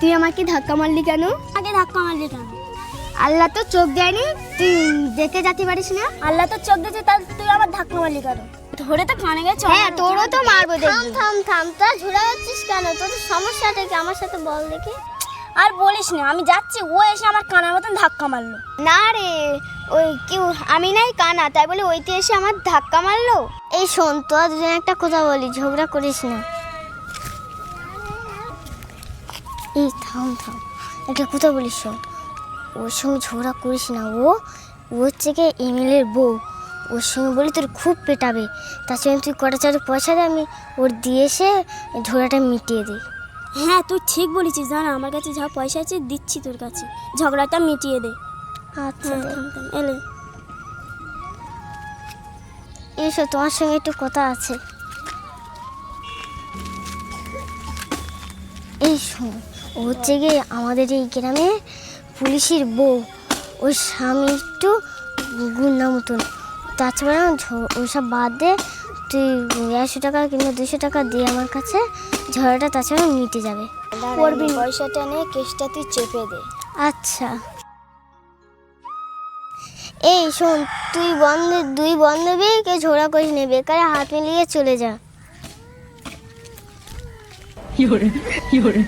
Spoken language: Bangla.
তুই আমাকে ধাক্কা মারলি কেন? আগে ধাক্কা মারলি কেন? আল্লাহ তো চোখ দেয়নি তুই দেখে যেতে পারিস না। আল্লাহ তো চোখ দিয়েছে তাহলে তুই আমার ধাক্কা মারলি কেন? ধরে তো কানে গেছে হ্যাঁ তোরও তো মারবো থাম থাম থাম তা ঝুড়া যাচ্ছিস কেন? তোর সমস্যাটা কি? আমার সাথে বল দেখি। আর বলিস না আমি যাচ্ছি ও এসে আমার কানের মতন ধাক্কা মারলো। না রে ওই কেউ আমি নাই কানা তাই বলে ওইতে এসে আমার ধাক্কা মারলো? এই শোন তোরা দুজন একটা কথা বলি ঝগড়া করিস না। এই থাম থাম। একটা কথা বলিস শোন। ওর সঙ্গে ঝগড়া করিস না ও ও হচ্ছে গিয়ে এমএলএর বউ। ওর সঙ্গে বলি তোর খুব পেটাবে। তার সঙ্গে তুই কটা চার পয়সা দে আমি ওর দিয়ে এসে ঝগড়াটা মিটিয়ে দিই। হ্যাঁ তুই ঠিক বলেছিস। জানা আমার কাছে যা পয়সা আছে দিচ্ছি তোর কাছে। ঝগড়াটা মিটিয়ে দে। আচ্ছা এলে এসো তোমার সঙ্গে একটু কথা আছে। এই শোন ও হচ্ছে গিয়ে আমাদের এই গ্রামে পুলিশের বউ। ওর স্বামী একটু গুন্ডা মতন। তাছাড়া ওইসব বাদ দে তুই একশো টাকা কিংবা দুশো টাকা দিয়ে আমার কাছে ঝড়াটা তাছাড়া মিটে যাবে। করবি পয়সাটা নিয়ে কেসটা তুই চেপে দে। আচ্ছা। এই শোন তুই বন্ধ দুই বান্ধবী কে ঝোড়া করিস নে বেকারে হাত মিলিয়ে চলে যা। 有人有人。